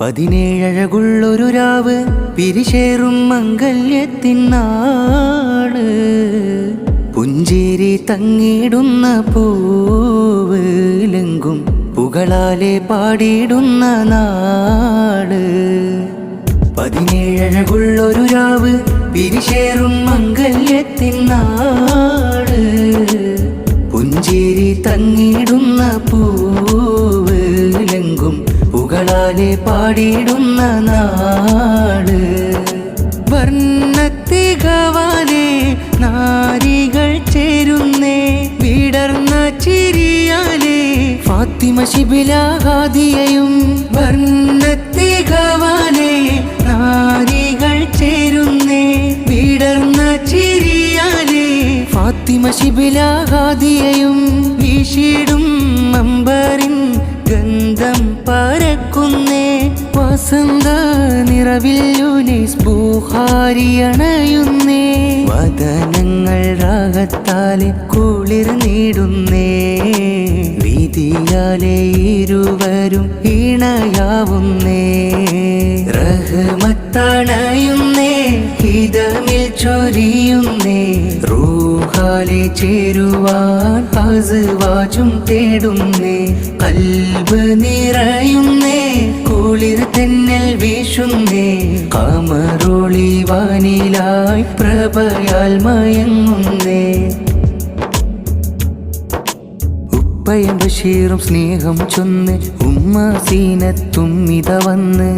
പതിനേഴഴകുള്ളൊരു രാവ് പിരിശേറും മംഗല്യത്തിനാട് പുഞ്ചേരി തങ്ങിടുന്ന പൂവ് ലെങ്കും പുകളാലെ പാടിയിടുന്ന നാട്. പതിനേഴഴകുള്ളൊരു രാവ് പിരിശേറും മംഗല്യത്തിനാട് പുഞ്ചേരി തങ്ങിടുന്ന ലെങ്കും പുകളാലെ പാടിയിടുന്ന നാട് വർണത്തികവാലെ നാരികൾ ചേരുന്നേ. വിടർന്ന ചിരിയാലെ ഫാത്തിമ ശിബിലാഹാദിയയും വർണത്തികവാലെ നാരികൾ ചേരുന്നേ. വിടർന്ന ചിരിയാലെ ഫാത്തിമ ശിബിലാഹാദിയയും വീശിടും അമ്പറിൻ ഗന്ധം പരക്കുന്നേ വസന്ത നിറവിൽ യുനിസ് പൂഹാരിയണയുന്നേ വദനങ്ങൾ രാഗത്താലെ കുളിർ നീടുന്നേ. വിധിയാലെ ഇരുവരും ഇണയാവുന്നേ റഹ്മത്താണയുന്നേ ഹിതമിൽ ചൊരിയുന്നേ. റൂഹാലെ ചേരുവാൻ ഹസ്വാജും തേടുന്നേ കൽബ് നിറയുന്നേ കുളിർ തെന്നൽ വീശുന്നേ കാമറോളി വാനിലായി പ്രഭയാൽ മയങ്ങുന്നേ. ഉപ്പയും ബഷീറും സ്നേഹം ചൊന്ന് ഉമ്മ സീനത്തും ഇത വന്ന്.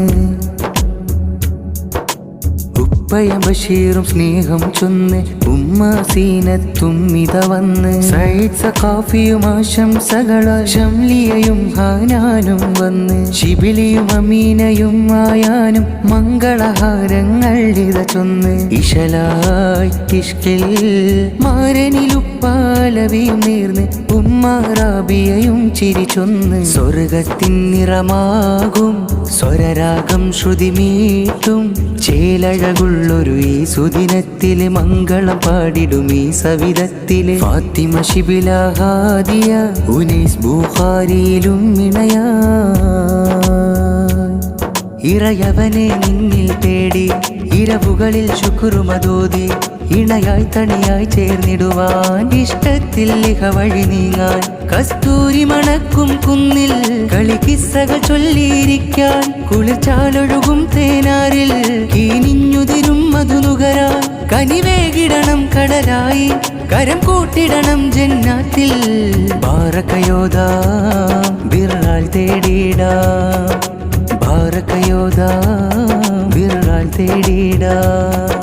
ഉപ്പയും ബഷീറും സ്നേഹം ചൊന്ന് ഉമ്മ സീനത്തും ഇത വന്ന്. സൈഡ് സഖാഫിയും ആശംസകള ഷംലിയയും ഹാനാനും വന്ന്. ശിബിലിയും അമീനയും ആയാനും മംഗളഹാരങ്ങൾ ഇത ചൊന്ന്. ഇഷലായി കിഷ്കിൽ മാരനിലുപ്പാലവിയും നേർന്ന് ഉമ്മാറാബിയയും ചിരിച്ചൊന്ന് സ്വർഗത്തിൻ നിറമാകും. സ്വരരാഗം ശ്രുതി മീട്ടും. ചേലഴകുള്ളൊരു ഈ സുദിനത്തിൽ മംഗളം പാടിടും ഈ സവിധത്തിൽ. ഫാത്തിമ ശിബിലാഹാദിയ ഉനൈസ് ബുഹാരിയിലും ഇണയാ ഇറയവനെ നിന്നിൽ തേടി ഇരവുകളിൽ ശുക്രുമതോതി. ഇണയായി തണിയായി ചേർന്നിടുവാൻ ഇഷ്ടത്തിൽ ഇഹ വഴി നീങ്ങാൻ കസ്തൂരി മണക്കും കുന്നിൽ കളിക്കിസ്സകൾ ചൊല്ലിയിരിക്കാൻ കുളിർച്ചാലൊഴുകും തേനാറിൽ കീനിഞ്ഞുതിരും മധുനുകരാൻ കനിവേകിടണം കടലായി കരം കൂട്ടിടണം ജന്നാത്തിൽ ഭാരക്കയോദ ബിറാൽ തേടിയിട ഭാരക്കയോദ ബിറാൽ തേടിയിടാം